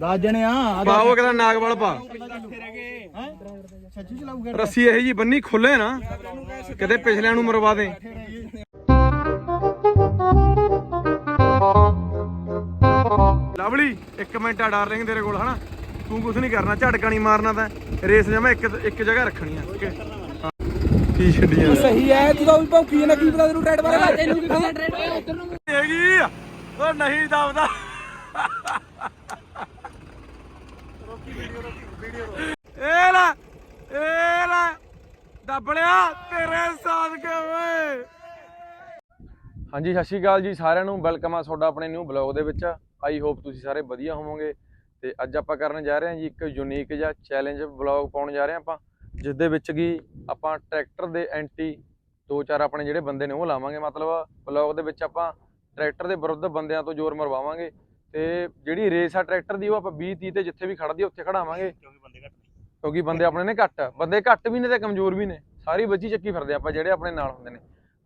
10 ਜਣੇ ਆ ਪਾਓ ਕਿਦਾ ਨਾਗਵਾਲ ਪਾ। ਸੱਚੀ ਚਲਾਊਗਾ ਰੱਸੀ ਇਹ ਜੀ ਬੰਨੀ ਖੁੱਲੇ ਨਾ। ਕਿਤੇ ਪਿਛਲਿਆਂ ਨੂੰ ਮਰਵਾ ਦੇ। ਲਵਲੀ ਇੱਕ ਮਿੰਟ ਆ ਡਾਰਲਿੰਗ ਤੇਰੇ ਕੋਲ ਹਨਾ? ਤੂੰ ਕੁਝ ਨਹੀਂ ਕਰਨਾ ਝਟਕਾ ਨਹੀਂ ਮਾਰਨਾ ਤਾਂ। ਰੇਸ ਜਮਾ ਇੱਕ ਇੱਕ ਜਗ੍ਹਾ ਰੱਖਣੀ ਆ। ਓਕੇ। ਕੀ ਛੱਡੀਆਂ? ਸਹੀ ਹੈ ਤੂੰ ਤਾਂ ਵੀ ਭੌਂਕੀ ਨਾ ਕੀ ਪਤਾ ਤੈਨੂੰ ਟਰੈਡ ਬਾਰੇ ਤੈਨੂੰ ਕੀ ਪਤਾ ਹੈਗੀ ਆ। ਉਹ ਨਹੀਂ ਦਬਦਾ। ਇਹ ਲੈ ਇਹ ਲੈ ਦੱਬ ਤੇਰੇ ਸਾਥ ਓਏ। ਹਾਂਜੀ, ਸਤਿ ਸ਼੍ਰੀ ਅਕਾਲ ਜੀ ਸਾਰਿਆਂ ਨੂੰ। ਵੈਲਕਮ ਆ ਤੁਹਾਡਾ ਆਪਣੇ ਨਿਊ ਬਲੌਗ ਦੇ ਵਿੱਚ। ਆਈ ਹੋਪ ਤੁਸੀਂ ਸਾਰੇ ਵਧੀਆ ਹੋਵੋਗੇ। ਤੇ ਅੱਜ ਆਪਾਂ ਕਰਨ ਜਾ ਰਹੇ ਹਾਂ ਜੀ ਇੱਕ ਯੂਨੀਕ ਜਿਹਾ ਚੈਲੰਜ ਬਲੌਗ ਪਾਉਣ ਜਾ ਰਹੇ ਹਾਂ ਆਪਾਂ ਜਿਸ ਦੇ ਵਿੱਚ ਕੀ ਆਪਾਂ ਟਰੈਕਟਰ ਦੇ ਐਂਟੀ ਦੋ ਚਾਰ ਆਪਣੇ ਜਿਹੜੇ ਬੰਦੇ ਨੇ ਉਹ ਲਾਵਾਂਗੇ। ਮਤਲਬ ਬਲੌਗ ਦੇ ਵਿੱਚ ਆਪਾਂ ਟਰੈਕਟਰ ਦੇ ਵਿਰੁੱਧ ਬੰਦਿਆਂ ਤੋਂ ਜ਼ੋਰ ਮਰਵਾਵਾਂਗੇ। ਤੇ ਜਿਹੜੀ ਰੇਸ ਆ ਟਰੈਕਟਰ ਦੀ ਉਹ ਆਪਾਂ 20 30 ਤੇ ਜਿੱਥੇ ਵੀ ਖੜਦੀ ਉੱਥੇ ਖੜਾਵਾਂਗੇ ਕਿਉਂਕਿ ਬੰਦੇ ਆਪਣੇ ਨੇ ਘੱਟ। ਬੰਦੇ ਘੱਟ ਵੀ ਨੇ ਤੇ ਕਮਜ਼ੋਰ ਵੀ ਨੇ। ਸਾਰੀ ਬੱਜੀ ਚੱਕੀ ਫਿਰਦੇ ਆਪਾਂ ਜਿਹੜੇ ਆਪਣੇ ਨਾਲ ਹੁੰਦੇ ਨੇ।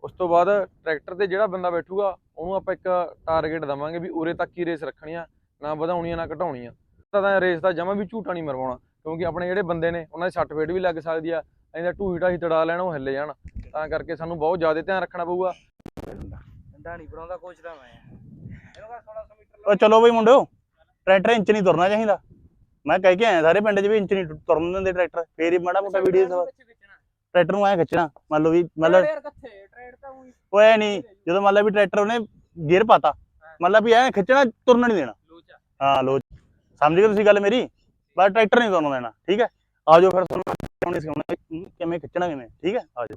ਉਸ ਤੋਂ ਬਾਅਦ ਟਰੈਕਟਰ ਤੇ ਜਿਹੜਾ ਬੰਦਾ ਬੈਠੂਗਾ ਉਹਨੂੰ ਆਪਾਂ ਇੱਕ ਟਾਰਗੇਟ ਦਵਾਂਗੇ ਵੀ ਉਰੇ ਤੱਕ ਹੀ ਰੇਸ ਰੱਖਣੀ ਆ ਨਾ ਵਧਾਉਣੀ ਆ ਨਾ ਘਟਾਉਣੀ ਆ ਤਾਂ ਤਾਂ ਰੇਸ ਦਾ ਜਮਾ ਵੀ ਝੂਟਾ ਨਹੀਂ ਮਰਵਾਉਣਾ ਕਿਉਂਕਿ ਆਪਣੇ ਜਿਹੜੇ ਬੰਦੇ ਨੇ ਉਹਨਾਂ ਦੇ ਸੱਟ ਫੇਟ ਵੀ ਲੱਗ ਸਕਦੀ ਆ ਇਹਦਾ ਢੂਈ ਢਾਈ ਤੜਾ ਲੈਣ ਉਹ ਹਿੱਲੇ ਜਾਣ। ਤਾਂ ਕਰਕੇ ਸਾਨੂੰ ਬਹੁਤ ਜ਼ਿਆਦਾ ਧਿਆਨ ਰੱਖਣਾ ਪਊਗਾ। ਡੰਡਾ ਨਹੀਂ ਬਣਾਉਂਦਾ ਕੋਚ ਦਾ ਮੈਂ ਇਹਨੂੰ ਕਾ 1600 ਮੀਟਰ ਉਹ ਚਲੋ ਬਈ ਮੁੰਡਿਓ ਟਰੈਕਟਰ ਇੰਚ ਨਹੀਂ ਤੁਰਨਾ ਚਾਹੀਦਾ। ਮੈਂ ਕਹਿ ਕੇ ਆਇਆ ਸਾਰੇ ਪਿੰਡ 'ਚ ਵੀ ਇੰਚ ਨਹੀਂ ਤੁਰਨ ਦਿੰਦੇ ਟਰੈਕਟਰ। ਫੇਰ ਹੀ ਮਾੜਾ ਮੋਟਾ ਵੀਡੀਓ ਟਰੈਕਟਰ ਨੂੰ ਐ ਖਿੱਚਣਾ ਮੰਨ ਲਓ ਵੀ ਮਤਲਬ ਉਹੀ ਐ ਨਹੀਂ ਜਦੋਂ ਮੰਨ ਲਾ ਵੀ ਟਰੈਕਟਰ ਉਹਨੇ ਗੇਅਰ ਪਾਤਾ ਮੰਨ ਲਾ ਵੀ ਐ ਖਿੱਚਣਾ ਤੁਰਨ ਨਹੀਂ ਦੇਣਾ। ਲੋਚਾ ਹਾਂ ਲੋ ਸਮਝ ਗਏ ਤੁਸੀਂ ਗੱਲ ਮੇਰੀ? ਬਸ ਟਰੈਕਟਰ ਨਹੀਂ ਤੁਰਨ ਦੇਣਾ ਠੀਕ ਹੈ? ਆ ਜਾਓ ਫਿਰ ਤੁਹਾਨੂੰ ਸਿਖਾਉਣੇ ਕਿਵੇਂ ਖਿੱਚਣਾ ਕਿਵੇਂ ਠੀਕ ਹੈ? ਆ ਜਾਓ।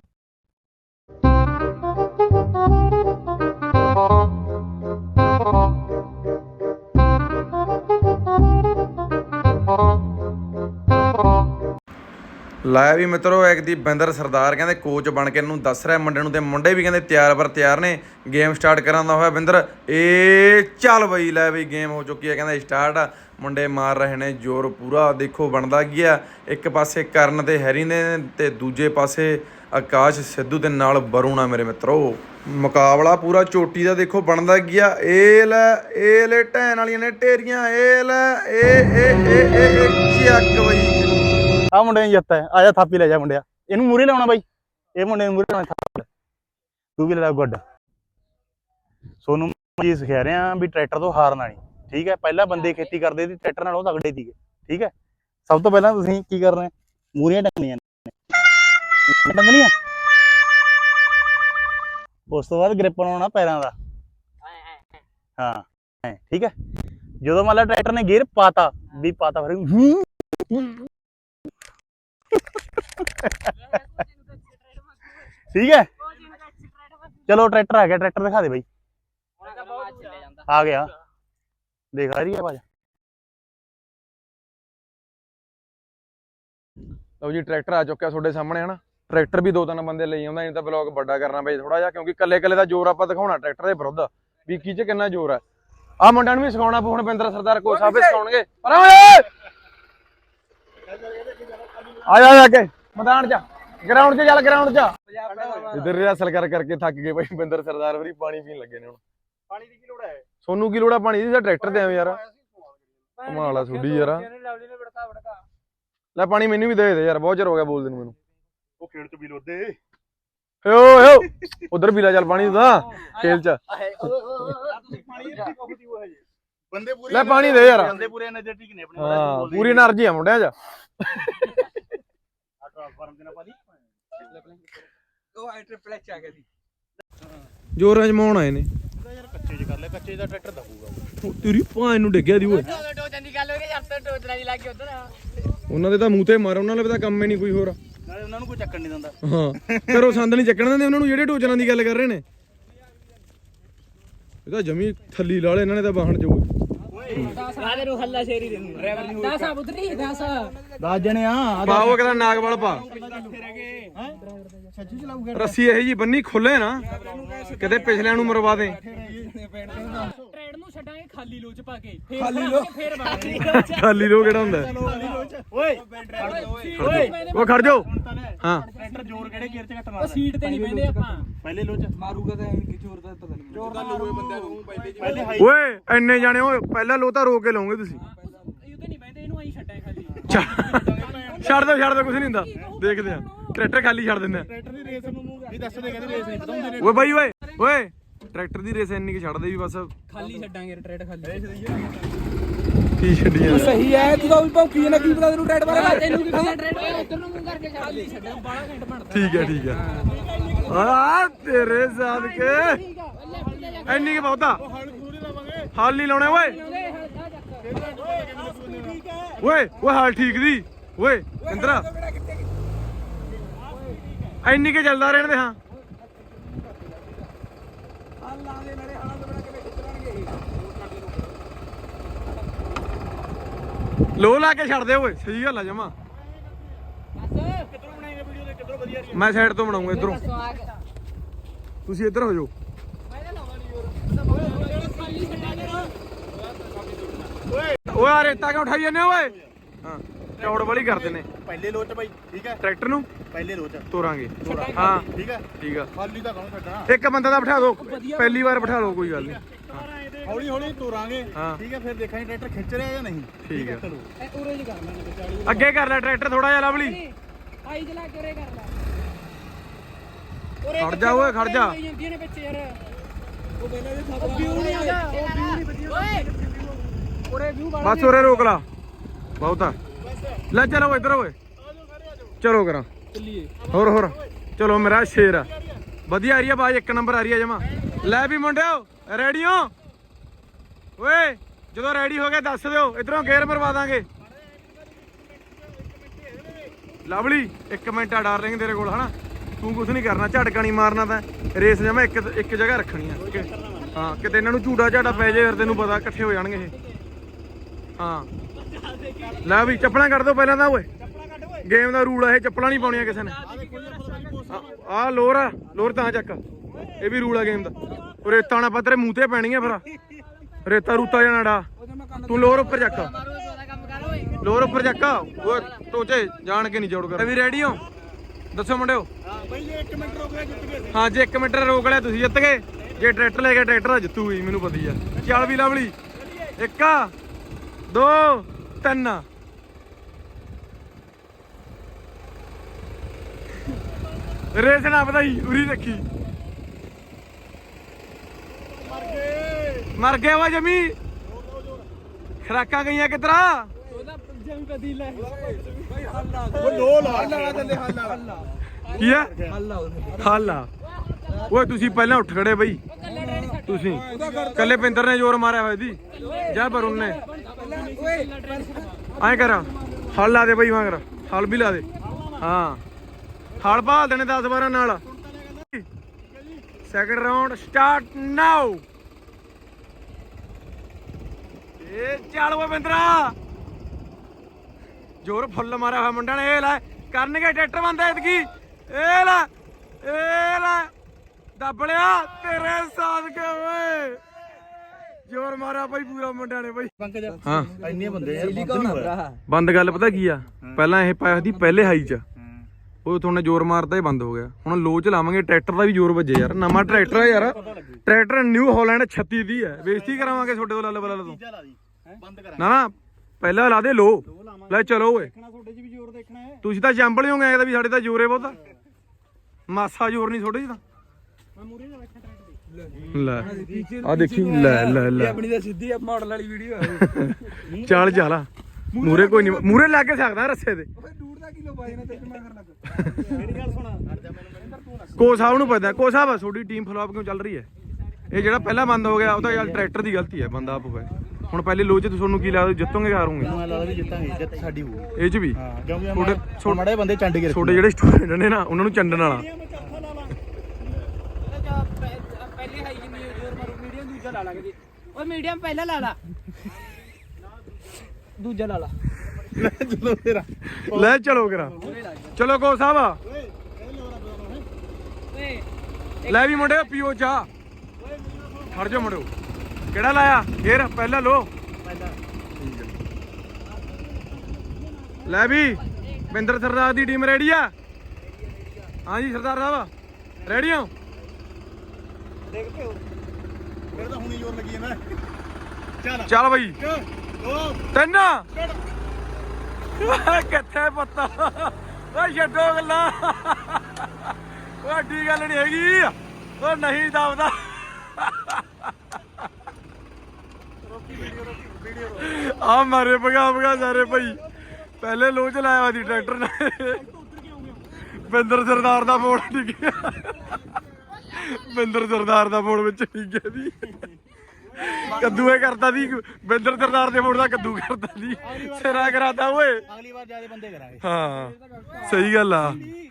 ਲਾਇਆ ਵੀ ਮਿੱਤਰੋ, ਇੱਕ ਦੀ ਬਿੰਦਰ ਸਰਦਾਰ ਕਹਿੰਦੇ ਕੋਚ ਬਣ ਕੇ ਇਹਨੂੰ ਦੱਸ ਰਿਹਾ ਮੁੰਡੇ ਨੂੰ ਤੇ ਮੁੰਡੇ ਵੀ ਕਹਿੰਦੇ ਤਿਆਰ ਪਰ ਤਿਆਰ ਨੇ। ਗੇਮ ਸਟਾਰਟ ਕਰਨ ਦਾ ਹੋਇਆ ਬਿੰਦਰ। ਏ ਚੱਲ ਬਈ, ਲੈ ਬਈ ਗੇਮ ਹੋ ਚੁੱਕੀ ਹੈ ਕਹਿੰਦੇ ਸਟਾਰਟ ਮੁੰਡੇ ਮਾਰ ਰਹੇ ਨੇ, ਜ਼ੋਰ ਪੂਰਾ। ਦੇਖੋ ਬਣਦਾ ਗਿਆ ਇੱਕ ਪਾਸੇ ਕਰਨ ਤੇ ਹੈਰੀ ਨੇ ਤੇ ਦੂਜੇ ਪਾਸੇ ਆਕਾਸ਼ ਸਿੱਧੂ ਦੇ ਨਾਲ ਵਰੁਣਾ ਮੇਰੇ ਮਿੱਤਰੋ। ਮੁਕਾਬਲਾ ਪੂਰਾ ਚੋਟੀ ਦਾ ਦੇਖੋ ਬਣਦਾ ਗਿਆ ਏ ਲੈ ਏ ਲੈ ਢੈਣ ਵਾਲੀਆਂ ਨੇ ਢੇਰੀਆਂ। ਏ ਲੈ ਏ ਏ ਏ ਏ ਏ ਚੱਕ ਬਈ। ਆ ਮੁੰਡੇ ਨੇ ਜਿੱਤਾ ਆ ਜਾ ਥਾਪੀ ਲੈ ਜਾ ਮੁੰਡਿਆ। ਇਹਨੂੰ ਮੂਰੇ ਲਾਉਣਾ ਬਾਈ। ਇਹ ਮੁੰਡੇ ਨੂੰ ਮੂਰੇ ਲਾਉਣਾ ਥਾਪ। ਤੂੰ ਵੀ ਲੈ ਲਾ ਗੁੱਡ। ਸੋਨੂੰ ਜੀ ਸਿਖਾ ਰਿਹਾ ਵੀ ਟਰੈਕਟਰ ਤੋਂ ਹਾਰਨਾ ਨਹੀਂ ਠੀਕ ਹੈ, ਪਹਿਲਾਂ ਬੰਦੇ ਖੇਤੀ ਕਰਦੇ ਸੀ, ਟਰੈਕਟਰ ਨਾਲ ਉਹ ਤਗੜੇ ਸੀਗੇ। ਠੀਕ ਹੈ, ਸਭ ਤੋਂ ਪਹਿਲਾਂ ਤੁਸੀਂ ਕੀ ਕਰਨਾ ਹੈ? ਮੂਰੀਆਂ ਟੰਗਣੀਆਂ ਨੇ ਉਸ ਤੋਂ ਬਾਅਦ ਗ੍ਰਿਪ ਬਣਾਉਣਾ ਪੈਰਾਂ ਦਾ। ਹਾਂ ਐਂ, ਠੀਕ ਹੈ? ਜਦੋਂ ਮੰਨ ਲਾ ਟਰੈਕਟਰ ਨੇ ਗੇਅਰ ਪਾਤਾ ਵੀ ਪਾਤਾ ਫਿਰ ਹੂੰ। ਠੀਕ ਹੈ? ਚਲੋ ਟਰੈਕਟਰ ਆ ਗਿਆ ਟਰੈਕਟਰ ਦਿਖਾ ਦੇ ਬਾਈ। ਆ ਗਿਆ। ਦੇਖ ਆ ਰਹੀ ਹੈ ਆਵਾਜ਼। ਲਓ ਜੀ ਟਰੈਕਟਰ ਆ ਚੁੱਕਿਆ ਤੁਹਾਡੇ ਸਾਹਮਣੇ ਹਨਾ? ਟਰੈਕਟਰ ਵੀ ਦੋ ਤਿੰਨ ਬੰਦੇ ਲਈ ਆਉਂਦਾ ਨਹੀਂ ਤਾਂ ਬਲੌਗ ਵੱਡਾ ਕਰਨਾ ਪਏ ਥੋੜਾ ਜਿਹਾ ਕਿਉਂਕਿ ਕੱਲੇ ਕੱਲੇ ਦਾ ਜ਼ੋਰ ਆਪਾਂ ਦਿਖਾਉਣਾ ਟਰੈਕਟਰ ਦੇ ਵਿਰੁੱਧ। ਵੀ ਕੀ ਚ ਕਿੰਨਾ ਜ਼ੋਰ ਹੈ। ਆ ਮੁੰਡਿਆਂ ਨੂੰ ਵੀ ਸਿਖਾਉਣਾ ਪਊ ਹੁਣ ਬਿੰਦਰ ਸਰਦਾਰ ਕੋਚ ਸਾਹਿਬ ਸਿਖਾਉਣਗੇ। ਪਰ ਆ ਜਾ ਜਾ ਕੇ ਮੈਦਾਨ 'ਚ ਗਰਾਊਂਡ 'ਚ ਚੱਲ ਗਰਾਊਂਡ 'ਚ ਇਧਰ ਰਿਹਰਸਲ ਕਰ ਕਰਕੇ ਥੱਕ ਗਏ ਬਈ ਬਿੰਦਰ ਸਰਦਾਰ ਵਰੀ ਪਾਣੀ ਪੀਣ ਲੱਗੇ ਨੇ ਹੁਣ। ਪਾਣੀ ਦੀ ਕੀ ਲੋੜ ਹੈ? ਸੋਨੂੰ ਕੀ ਲੋੜ ਆ ਪਾਣੀ ਦੀ? ਤਾਂ ਟਰੈਕਟਰ ਤੇ ਐਵੇਂ ਯਾਰ। ਕਮਾਲ ਆ ਤੁਹਾਡੀ ਯਾਰ। ਲੈ ਪਾਣੀ ਮੈਨੂੰ ਵੀ ਦੇ ਦੇ ਯਾਰ ਬਹੁਤ ਚਿਰ ਹੋ ਗਿਆ ਬੋਲਦੇ ਨੂੰ ਮੈਨੂੰ। ਉਹ ਖੇਡ ਚ ਵੀ ਲੋਦੇ ਓ ਓ। ਉਧਰ ਪੀਲਾ ਚੱਲ ਪਾਣੀ ਦਾ ਖੇਲ ਚ। ਲੈ ਪਾਣੀ ਦੇ ਯਾਰ। ਬੰਦੇ ਪੂਰੇ એનર્ਜੈਟਿਕ ਨੇ ਆਪਣੇ ਹਾਂ ਪੂਰੀ એનર્ਜੀ ਆ ਮੁੰਡਿਆਂ ਚ। ਉਹ ਆਈ ਟ੍ਰਿਪਲ ਐਚ ਆ ਗਿਆ ਸੀ। ਜੋਰ ਅਜਮਾਉਣ ਆਏ ਨੇ। ਕੱਚੇ ਚ ਕਰ ਲੈ ਕੱਚੇ ਦਾ ਟਰੈਕਟਰ ਦਬੂਗਾ ਤੇਰੀ ਭਾਂ ਨੂੰ ਡਿੱਗਿਆ ਦੀ ਓਏ। ਉਹਨਾਂ ਦੇ ਤਾਂ ਮੂੰਹ ਤੇ ਮਾਰ ਉਹਨਾਂ ਨੇ ਤਾਂ ਕੰਮ ਹੀ ਨਹੀਂ ਕੋਈ ਹੋਰ। ਨਾਲੇ ਉਹਨਾਂ ਨੂੰ ਕੋਈ ਚੱਕਣ ਨਹੀਂ ਦਿੰਦਾ। ਹਾਂ। ਕਰੋ ਸੰਦ ਨਹੀਂ ਚੱਕਣ ਦਿੰਦੇ ਉਹਨਾਂ ਨੂੰ ਜਿਹੜੇ ਟੋਚਨਾਂ ਦੀ ਗੱਲ ਕਰ ਰਹੇ ਨੇ। ਇਹ ਤਾਂ ਜਮੀ ਥੱਲੀ ਲਾਲੇ ਇਹਨਾਂ ਨੇ ਤਾਂ ਵਾਹਣ ਚ ਰਾਦੇ ਨੂੰ ਹੱਲਾ ਸ਼ੇਰੀ ਦੇ ਡਰਾਈਵਰ ਨਹੀਂ ਹੋਇਆ 10 ਉਤਰੀ 10 10 ਜਣੇ ਆ ਪਾਓ ਕਿਦਾ ਨਾਗਵਾਲ ਪਾ। ਸੱਚੀ ਚਲਾਊਗਾ। ਰੱਸੀ ਇਹ ਜੀ ਬੰਨੀ ਖੁੱਲੇ ਨਾ ਕਿਤੇ ਪਿਛਲਿਆਂ ਨੂੰ ਮਰਵਾ ਦੇ। ਨੂੰ ਛੱਡਾਂਗੇ ਖਾਲੀ ਲੋਚ ਪਾ ਕੇ। ਫੇਰ ਖਾਲੀ ਲੋ ਫੇਰ ਬਾਹਰ ਖਾਲੀ ਲੋ ਕਿਹੜਾ ਹੁੰਦਾ? ਹੈ? ਓਏ ਉਹ ਖੜ ਜਾਓ। ਹਾਂ। ਟਰੈਕਟਰ ਜ਼ੋਰ ਕਿਹੜੇ ਗੇਅਰ ਚ ਘੱਟ ਉਹ ਮਾਰਦਾ? ਸੀਟ ਤੇ ਨਹੀਂ ਬੈੰਦੇ ਆਪਾਂ। ਪਹਿਲੇ ਲੋਚ। ਮਾਰੂਗਾ ਤਾਂ ਕਿ ਜ਼ੋਰ ਦਾ ਪਤਾ ਨਹੀਂ ਜ਼ੋਰ ਦਾ ਲੋਏ ਬੰਦਿਆਂ ਨੂੰ ਪਹਿਲੇ ਪਹਿਲੇ ਹਾਈ ਓਏ ਐਨੇ ਜਾਣੇ ਓਏ ਪਹਿਲਾਂ ਲੋ ਤਾਂ ਰੋਕ ਕੇ ਲਾਉਂਗੇ ਤੁਸੀਂ। ਇਹਨੂੰ ਆਈ ਛੱਡਾਂ ਖਾਲੀ। ਛੱਡ ਦੋ ਛੱਡ ਦੋ ਕੁਝ ਨਹੀਂ ਹੁੰਦਾ। ਦੇਖਦੇ ਆ ਟਰੈਕਟਰ ਖਾਲੀ ਛੱਡ ਦਿੰਦੇ ਆ ਟਰੈਕਟਰ ਦੀ ਰੇਸ ਨੂੰ ਇਹ ਦੱਸ ਦੇ ਕਹਿੰਦੇ ਰੇਸ ਨਹੀਂ। ਪਤਾ ਹੁੰਦੀ ਓਏ ਬਾਈ ਓਏ ਓਏ। ਟਰੈਕਟਰ ਦੀ ਰੇਸ ਇੰਨੀ ਕਿ ਛੱਡ ਦੇ ਵੀ ਬਸ ਖਾਲੀ ਛੱਡਾਂਗੇ ਟਰੈਡ ਖਾਲੀ ਕੀ ਛੱਡੀਆਂ? ਸਹੀ ਹੈ ਤੂੰ ਤਾਂ ਵੀ ਭੌਂਕੀ ਜਾਂਦਾ ਕੀ ਪਤਾ ਤੈਨੂੰ ਟਰੈਡ ਬਾਰੇ ਤੈਨੂੰ ਕੀ ਪਤਾ ਟਰੈਡ ਉਧਰ ਨੂੰ ਮੂੰਹ ਕਰਕੇ ਖਾਲੀ ਛੱਡਾਂ ਬਾਲਾ ਘੰਟ ਬਣਦਾ। ਠੀਕ ਹੈ ਠੀਕ ਹੈ ਆ ਤੇਰੇ ਸਾਦਕੇ ਇੰਨੀ ਕਿ ਬਹੁਤਾ। ਹਾਲ ਨਹੀਂ ਲਾਉਣੇ ਓਏ। ਓਏ ਓਏ ਹਾਲ ਠੀਕ ਦੀ। ਓਏ ਇੰਦਰਾ। ਇੰਨੀ ਕਿ ਚੱਲਦਾ ਰਹਿਣ ਦੇ ਹਾਂ। ਲੋ ਲਾ ਕੇ ਛੱਡ ਦੇ ਓਏ ਸਹੀ ਗੱਲ ਆ ਜਮਾ। ਮੈਂ ਸਾਈਡ ਤੋਂ ਬਣਾਉਂਗਾ ਇਧਰੋਂ। ਤੁਸੀਂ ਇੱਧਰ ਹੋ ਜਾਓ। ਓਏ ਆ ਰੇਤਾ ਕਿਉਂ ਉਠਾਈ ਜਾਂਦੇ ਓਏ? ਹਾਂ। ਚੌੜ ਵਾਲੀ ਕਰਦੇ ਨੇ। ਪਹਿਲੇ ਲੋਚ ਬਾਈ ਠੀਕ ਹੈ? ਟਰੈਕਟਰ ਨੂੰ? ਪਹਿਲੇ ਲੋਚ ਤੋਰਾਂਗੇ। ਹਾਂ। ਠੀਕ ਹੈ? ਠੀਕ ਆ। ਖਾਲੀ ਤਾਂ ਕੌਣ ਛੱਡਣਾ ਇੱਕ ਬੰਦਾ ਦਾ ਬਿਠਾ ਦਿਓ ਪਹਿਲੀ ਵਾਰ ਬਿਠਾ ਲਓ ਕੋਈ ਗੱਲ ਨਹੀਂ। ਹੌਲੀ ਹੌਲੀ ਤੋਰਾਂਗੇ। ਹਾਂ। ਠੀਕ ਹੈ ਫਿਰ ਦੇਖਾਂਗੇ ਟਰੈਕਟਰ ਖਿੱਚ ਰਿਹਾ ਜਾਂ ਨਹੀਂ। ਠੀਕ ਹੈ ਚਲੋ। ਉਰੇ ਜੀ ਕਰਨਾ ਨੇ 40 ਅੱਗੇ ਕਰ ਲੈ ਟਰੈਕਟਰ ਥੋੜਾ ਜਿਹਾ ਲਵਲੀ। ਆਈ ਜਲਾ ਕੇ ਉਰੇ ਕਰ ਲੈ। ਖੜ ਜਾ ਓਏ, ਖੜ ਜਾ। ਜਾਂਦੀਆਂ ਨੇ ਵਿੱਚ ਯਾਰ। ਉਹ ਪਹਿਲਾਂ ਦੇ ਸਾਹਬ ਵਿਊ ਨਹੀਂ ਆਉਂਦਾ। ਉਹ ਵਿਊ ਨਹੀਂ ਵਧੀਆ। ਓਏ। ਉਰੇ ਵਿਊ ਬਸ ਉਰੇ ਰੋਕ ਲਾ। ਬਹੁਤਾ। ਲੈ ਚਲੋ ਇੱਧਰ ਓਏ। ਚਲੋ ਕਰਾਂ। ਚੱਲੀਏ ਹੋਰ ਹੋਰ। ਚਲੋ, ਮੇਰਾ ਸ਼ੇਰ ਆ। ਵਧੀਆ ਆ ਰਹੀ ਆ ਬਾਜ ਇੱਕ ਨੰਬਰ ਆ ਰਹੀ ਆ ਜਮਾ। ਲੈ ਵੀ ਮੁੰਡਿਓ ਰੈਡੀ ਹੋ? ਓਏ, ਜਦੋਂ ਰੈਡੀ ਹੋ ਗਏ ਦੱਸ ਦਿਓ। ਇਧਰੋਂ ਗੇਅਰ ਮਰਵਾ ਦਾਂਗੇ। ਲਵਲੀ ਇੱਕ ਮਿੰਟ ਆ, ਡਾਰਲਿੰਗ ਤੇਰੇ ਕੋਲ, ਹਨਾ? ਤੂੰ ਕੁਝ ਨਹੀਂ ਕਰਨਾ, ਝਟਕਾ ਨਹੀਂ ਮਾਰਨਾ ਤਾਂ ਰੇਸ ਜਮਾ ਇੱਕ ਇੱਕ ਜਗ੍ਹਾ ਰੱਖਣੀ ਆ ਕਿ- ਹਾਂ? ਕਿਤੇ ਇਹਨਾਂ ਨੂੰ ਝੂੜਾ ਝਾੜਾ ਪੈ ਜੇ ਫਿਰ ਤੈਨੂੰ ਪਤਾ ਇਕੱਠੇ ਹੋ ਜਾਣਗੇ ਇਹ। ਹਾਂ। ਲੈ ਵੀ ਚੱਪਲਾਂ ਕੱਢ ਦੋ ਪਹਿਲਾਂ ਤਾਂ ਓਏ। ਗੇਮ ਦਾ ਰੂਲ ਆ ਇਹ ਚੱਪਲਾਂ ਨਹੀਂ ਪਾਉਣੀਆਂ ਕਿਸੇ ਨੇ। ਆ ਲੋਰ ਆ ਲੋਰ ਤਾਂ ਚੱਕ। ਇਹ ਵੀ ਰੂਲ ਆ ਗੇਮ ਦਾ। ਉਹ ਰੇਤਾ ਨਾ ਪੱਤਰੇ ਮੂੰਹ ਤੇ ਪੈਣੀਆਂ ਫਿਰ ਰੇਤਾ ਰੂਤਾ ਜਾਣਾ ਡਾ ਤੂੰ ਲੋਰ ਉੱਪਰ ਚੱਕ। ਲੋਰ ਉੱਪਰ ਚੱਕ। ਉਹ ਟੋਚੇ ਜਾਣ ਕੇ ਨਹੀਂ ਜੋੜ ਕਰ ਵੀ ਰੈਡੀ ਹੋ? ਦੱਸੋ ਮੁੰਡਿਓ। ਹਾਂ ਬਾਈ ਜੇ 1 ਮਿੰਟ ਰੁਕ ਗਿਆ ਜਿੱਤ ਗਏ ਹਾਂ ਜੇ 1 ਮਿੰਟ ਰੋਕ ਲਿਆ ਤੁਸੀਂ ਜਿੱਤ ਗਏ। ਜੇ ਟਰੈਕਟਰ ਲੈ ਕੇ ਟਰੈਕਟਰ ਆ ਜਿੱਤੂ ਹੀ ਮੈਨੂੰ ਪਤਾ ਹੀ ਆ। ਚੱਲ ਵੀ ਲਵਲੀ। ਇੱਕ ਦੋ। ਤਿੰਨ। ਰੇਸ ਨਾ ਵਧਾਈ ਉਰੀ ਰੱਖੀ। ਮਰ ਗਿਆ ਵਾ ਜਮੀ। ਖਰਾਕਾਂ ਗਈਆਂ ਕਿਤਰਾ? ਉਹਦਾ ਜਮੀ ਪਤੀ ਲੈ। ਉਹ ਲੋ ਲਾ। ਲਾ ਥੱਲੇ ਹੱਲਾ ਕੀ ਆ? ਹਾਲਾ ਓਏ ਤੁਸੀਂ ਪਹਿਲਾਂ ਉੱਠ ਖੜੇ ਬਈ। ਤੁਸੀਂ। ਕੱਲੇ ਪਿੰਦਰ ਨੇ ਜ਼ੋਰ ਮਾਰਿਆ ਹੋਇਆ ਦੀ ਜਾਂ ਵਰੁਣ ਨੇ। ਐਂ ਕਰ, ਹਲ ਲਾ ਦੇ ਬਈ ਮਗਰ ਹਲ ਵੀ ਲਾ ਦੇ। ਹਾਂ। ਹਲ ਭਾਲ ਦੇਣੇ 10 12 ਨਾਲ। ਸੈਕੰਡ ਰਾਉਂਡ ਸਟਾਰਟ ਨਾਓ ਏ ਚੱਲ ਓਏ ਬਿੰਦਰਾ। ਜ਼ੋਰ ਫੁੱਲ ਮਾਰਿਆ ਹੋਇਆ ਮੁੰਡਾ ਨੇ, ਇਹ ਲੈ, ਕਰਨਗੇ ਟਰੈਕਟਰ ਬੰਦਾ ਇਤਕੀ ਇਹ ਲੈ ਇਹ ਲੈ। ਦੱਬ ਲਿਆ ਤੇਰੇ ਸਾਦਕੇ ਓਏ। ਜ਼ੋਰ ਮਾਰਿਆ ਬਾਈ ਪੂਰਾ ਮੁੰਡਿਆਂ ਨੇ ਬਾਈ। ਪੰਕਜ ਹਾਂ। ਇੰਨੇ ਬੰਦੇ ਯਾਰ ਬੰਦ ਨਹੀਂ ਹੋਇਆ। ਬੰਦ ਗੱਲ ਪਤਾ ਕੀ ਆ? ਪਹਿਲਾਂ ਇਹ ਪਾਇਆ ਸੀ ਪਹਿਲੇ ਹਾਈ 'ਚ। ਉਹ ਤੁਹਾਨੂੰ ਜ਼ੋਰ ਮਾਰਦਾ ਹੀ ਬੰਦ ਹੋ ਗਿਆ। ਹੁਣ ਲੋ ਚ ਲਾਵਾਂਗੇ ਟਰੈਕਟਰ ਦਾ ਵੀ ਜ਼ੋਰ ਵੱਜੇ ਯਾਰ। ਨਵਾਂ ਟਰੈਕਟਰ ਆ ਯਾਰ। ਟਰੈਕਟਰ ਨਿਊ ਹਾਲੈਂਡ 36 ਦੀ ਹੈ। ਬੇਇੱਜ਼ਤੀ ਕਰਾਵਾਂਗੇ ਤੁਹਾਡੇ ਤੋਂ ਲੱਲ ਬੱਲ ਤੋਂ। ਨਾ ਨਾ ਪਹਿਲਾਂ ਲਾ ਦੇ ਲੋ ਲੈ ਚਲੋ ਓਏ। ਤੁਹਾਡੇ 'ਚ ਵੀ ਜ਼ੋਰ ਦੇਖਣਾ ਹੈ ਤੁਸੀਂ ਤਾਂ ਜੰਬਲ ਹੋਗੇ ਐ ਤਾਂ ਵੀ ਸਾਡੇ ਤਾਂ ਜ਼ੋਰ ਹੈ ਬਹੁਤਾ। ਮਾਸਾ ਜ਼ੋਰ ਨਹੀਂ ਥੋੜੇ ਜਿਹੀ ਤਾਂ। ਲੈ। ਆ ਦੇਖੀ ਲੈ ਲੈ ਲੈ। ਆਪਣੀ ਤਾਂ ਸਿੱਧੀ ਮਾਡਲ ਵਾਲੀ ਵੀਡੀਓ ਹੈ ਚੱਲ ਚੱਲ ਮੂਰੇ ਕੋਈ ਨਹੀਂ ਮੂਰੇ ਲੱਗ ਕੇ ਸਕਦਾ ਰੱਸੇ ਤੇ। ਓਏ ਡੂੜ ਦਾ ਕਿਲੋ ਪਾਏ ਨਾ ਤੇ ਮੈਂ ਕਰਨ ਲੱਗ। ਮੇਰੀ ਗੱਲ ਸੁਣਾ। ਹਟ ਜਾ ਮੈਨੂੰ ਕੋ ਸਾਹਿਬ ਨੂੰ ਪਤਾ ਕੋ ਸਾਹਿਬ ਤੁਹਾਡੀ ਟੀਮ ਫਲੋਪ ਕਿਉਂ ਚੱਲ ਰਹੀ ਹੈ? ਇਹ ਜਿਹੜਾ ਪਹਿਲਾਂ ਬੰਦ ਹੋ ਗਿਆ ਉਹ ਤਾਂ ਯਾਰ ਟਰੈਕਟਰ ਦੀ ਗਲਤੀ ਹੈ ਬੰਦਾ ਆਪ ਹੋਇਆ ਹੁਣ ਪਹਿਲੇ ਲੋਚ ਤੇ ਤੁਹਾਨੂੰ ਕੀ ਲੱਗਦਾ ਜਿੱਤੋਗੇ ਹਾਰੋਗੇ ਮੈਨੂੰ ਲੱਗਦਾ ਵੀ ਜਿੱਤਾਂਗੇ ਜਿੱਤ ਸਾਡੀ ਹੋਊਗੀ ਇਹ ਚ ਵੀ? ਹਾਂ ਕਿਉਂਕਿ ਛੋਟੇ- ਛੋਟੇ ਮਾੜੇ ਬੰਦੇ ਚੰਡ ਕੇ ਛੋਟੇ ਜਿਹੜੇ ਸਟੂਡੈਂਟ ਨੇ ਨਾ ਉਹਨਾਂ ਨੂੰ ਚੰਡਣ ਵਾਲਾ ਪਹਿਲੇ ਹਾਈ ਜਿੰਨੀ ਜ਼ੋਰ ਮਾਰੂ ਮੀਡੀਅਮ ਦੂਜਾ ਲਾ ਲਾ ਕੇ ਓਏ ਮੀਡੀਅਮ ਪਹਿਲਾਂ ਲਾ ਲਾ। ਦੂਜਾ ਲਾ ਲਾ। ਜਦੋਂ ਤੇਰਾ ਲੈ ਚਲੋ ਕਰਾ ਚਲੋ ਕੋ ਸਾਹਿਬ। ਓਏ ਲੈ ਵੀ ਮੁੰਡਿਓ ਪੀਓ ਚਾਹ। ਖੜ ਜਾ ਮੁੰਡਿਓ। ਕਿਹੜਾ ਲਾਇਆ? ਗੇਰ ਪਹਿਲਾਂ ਲੋ ਲੈ ਵੀ ਬਿੰਦਰ ਸਰਦਾਰ ਦੀ ਟੀਮ ਰੈਡੀ ਆ? ਹਾਂਜੀ ਸਰਦਾਰ ਸਾਹਿਬ। ਰੈਡੀ ਹੋ? ਦੇਖਦੇ ਹੋ। ਮੇਰੇ ਤਾਂ ਹੁਣੀ ਜ਼ੋਰ ਲੱਗੀ ਜਾਂਦਾ। ਚੱਲ। ਚੱਲ ਬਈ। ਦੋ। ਤਿੰਨ। ਕਿੱਥੇ ਪੁੱਤ। ਓਏ ਛੱਡੋ ਗੱਲਾਂ। ਐਡੀ ਗੱਲ ਨਹੀਂ ਹੈਗੀ। ਓ ਨਹੀਂ ਦਬਦਾ। ਆ ਮਾਰੇ ਭਗਾ ਭਗਾ ਸਾਰੇ ਭਾਈ। ਪਹਿਲੇ ਲੋ ਚਲਾਇਆ ਵਾ ਦੀ ਟਰੈਕਟਰ ਨੇ। ਬਿੰਦਰ ਸਰਦਾਰ ਦਾ ਫੋਨ ਡਿੱਗਿਆ ਬਿੰਦਰ ਸਰਦਾਰ ਦਾ ਫੋਨ ਵਿੱਚ ਡਿੱਗਿਆ ਦੀ ਕੱਦੂ ਇਹ ਕਰਦਾ ਦੀ ਬਿੰਦਰ ਸਰਦਾਰ ਦੇ ਫੋਨ ਦਾ ਕੱਦੂ ਕਰਦਾ ਦੀ ਸਿਰਾ ਕਰਾਦਾ ਓਏ। ਅਗਲੀ ਵਾਰ ਜ਼ਿਆਦਾ ਬੰਦੇ ਕਰਾਂਗੇ। ਹਾਂ ਸਹੀ ਗੱਲ ਆ।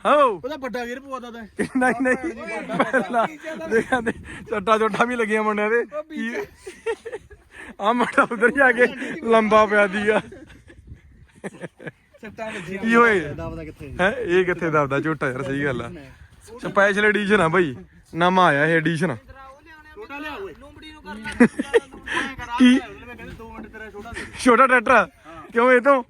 ਹਾਓ ਉਹਦਾ ਵੱਡਾ ਵੀਰ ਪਵਾਦਾ ਤਾਂ। ਨਹੀਂ ਨਹੀਂ। ਦੇਖਾਂ ਦੇ ਚੱਟਾ ਚੋਟਾ ਵੀ ਲੱਗੀਆਂ ਮੁੰਡਿਆਂ ਦੇ। ਆ ਮੁੰਡਾ ਉਧਰ ਜਾ ਕੇ ਲੰਬਾ ਪਿਆ ਦੀਗਾ ਸੱਟਾਂ ਵੱਜੀਆਂ ਕੀ ਹੋਏ? ਹੈ ਇਹ ਕਿੱਥੇ ਦਬਦਾ ਝੋਟਾ ਯਾਰ ਸਹੀ ਗੱਲ ਆ। ਸਪੈਸ਼ਲ ਐਡੀਸ਼ਨ ਆ ਭਾਈ ਨਵਾਂ ਆਇਆ ਇਹ ਐਡੀਸ਼ਨ ਛੋਟਾ ਲਿਆ ਓਏ। ਕੀ? ਮੈਂ ਕਹਿੰਦਾ 2 ਮਿੰਟ ਤੇਰਾ ਛੋਟਾ ਦੇ। ਛੋਟਾ ਟਰੈਕਟਰ ਆ? ਕਿਉਂ ਇਹ ਤੋਂ?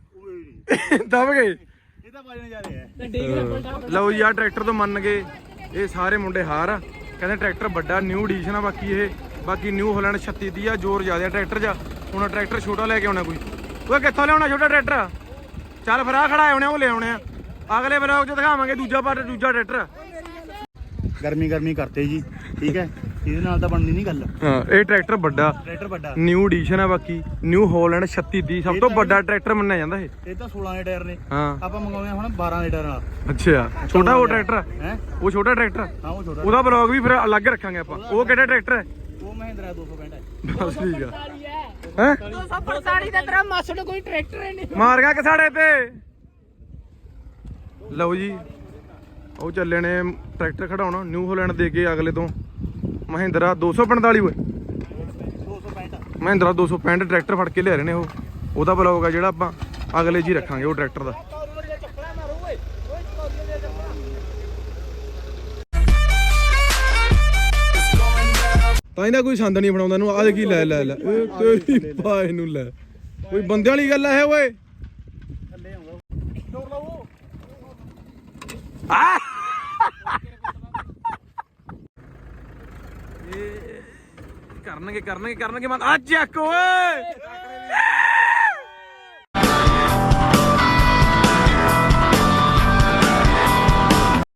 ਦਬ ਗਏ। ਇਹ ਤਾਂ ਵਜਨ ਜਾ ਰਿਹਾ ਹੈ ਲਓ ਜੀ ਆ ਟਰੈਕਟਰ ਤੋਂ ਮੰਨ ਗਏ। ਇਹ ਸਾਰੇ ਮੁੰਡੇ ਹਾਰ ਆ। ਕਹਿੰਦੇ ਟਰੈਕਟਰ ਵੱਡਾ ਨਿਊ ਐਡੀਸ਼ਨ ਆ ਬਾਕੀ ਇਹ। ਬਾਕੀ ਨਿਊ ਹਾਲੈਂਡ 36 ਦੀ ਆ ਜ਼ੋਰ ਜ਼ਿਆਦਾ ਟਰੈਕਟਰ 'ਚ। ਹੁਣ ਟਰੈਕਟਰ ਛੋਟਾ ਲੈ ਕੇ ਆਉਣਾ ਕੋਈ। ਓਏ ਕਿੱਥੋਂ ਲਿਆਉਣਾ ਛੋਟਾ ਟਰੈਕਟਰ ਚੱਲ ਫਿਰ ਆ ਖੜਾ ਆਉਣੇ ਉਹ ਲੈ ਆਉਣੇ ਆ। ਅਗਲੇ ਬਲੌਗ 'ਚ ਦਿਖਾਵਾਂਗੇ ਦੂਜਾ ਪਾਰਟ ਦੂਜਾ ਟਰੈਕਟਰ ਗਰਮੀ ਗਰਮੀ ਕਰਤੇ ਜੀ ਠੀਕ ਹੈ? ਇਹਦੇ ਨਾਲ ਤਾਂ ਬਣਦੀ ਨਹੀਂ ਗੱਲ। ਹਾਂ ਇਹ ਟਰੈਕਟਰ ਵੱਡਾ। ਟਰੈਕਟਰ ਵੱਡਾ। ਨਿਊ ਐਡੀਸ਼ਨ ਆ ਬਾਕੀ। ਨਿਊ ਹਾਲੈਂਡ 36 ਦੀ ਸਭ ਤੋਂ ਵੱਡਾ ਟਰੈਕਟਰ ਮੰਨਿਆ ਜਾਂਦਾ ਇਹ। ਇਹ ਤਾਂ 16 ਦੇ ਟਾਇਰ ਨੇ। ਹਾਂ। ਆਪਾਂ ਮੰਗਾਉਂਦੇ ਹਾਂ ਹੁਣ 12 ਦੇ ਟਾਇਰ ਨਾਲ। ਅੱਛਾ ਛੋਟਾ ਉਹ ਟਰੈਕਟਰ ਹੈ? ਉਹ ਛੋਟਾ ਟਰੈਕਟਰ ਹਾਂ ਉਹ ਛੋਟਾ ਉਹਦਾ ਬਲੌਗ ਵੀ ਫਿਰ ਅਲੱਗ ਰੱਖਾਂਗੇ ਆਪਾਂ। ਉਹ ਕਿਹੜਾ ਟਰੈਕਟਰ ਹੈ ਉਹ ਮਹਿੰਦਰਾ 265 ਹੈ ਬਸ ਠੀਕ ਆ। ਹੈ? 245 ਦਾ ਤੇਰਾ ਮਾਸੜ ਕੋਈ ਟਰੈਕਟਰ ਹੀ ਨਹੀਂ। ਮਾਰ ਗਿਆ ਕਿਸਾੜੇ ਤੇ। ਲਓ ਜੀ। ਉਹ ਚੱਲੇ ਨੇ ਟਰੈਕਟਰ ਖੜਾਉਣਾ ਨਿਊ ਹਾਲੈਂਡ ਦੇ ਕੇ ਅਗਲੇ ਤੋਂ। ਮਹਿੰਦਰਾ 245 ਓਏ। 265 ਮਹਿੰਦਰਾ 265 ਟਰੈਕਟਰ ਫੜ ਕੇ ਲਿਆ ਰਹੇ ਨੇ ਉਹ। ਉਹਦਾ ਬਲੌਗ ਆ ਜਿਹੜਾ ਆਪਾਂ ਅਗਲੇ ਜੀ ਰੱਖਾਂਗੇ ਉਹ ਟਰੈਕਟਰ ਦਾ। ਤਾਂ ਇਹਦਾ ਕੋਈ ਸੰਦ ਨਹੀਂ ਬਣਾਉਂਦਾ ਨੂੰ ਆਹ ਕੀ ਲੈ ਲੈ ਲੈ। ਇਹ ਤੇਰੀ ਪਾਏ ਨੂੰ ਲੈ। ਕੋਈ ਬੰਦੇ ਵਾਲੀ ਗੱਲ ਹੈ ਓਏ। ਆ ਕਰਨਗੇ ਕਰਨਗੇ ਕਰਨਗੇ ਮਨ ਆ ਚੱਕ ਓਏ!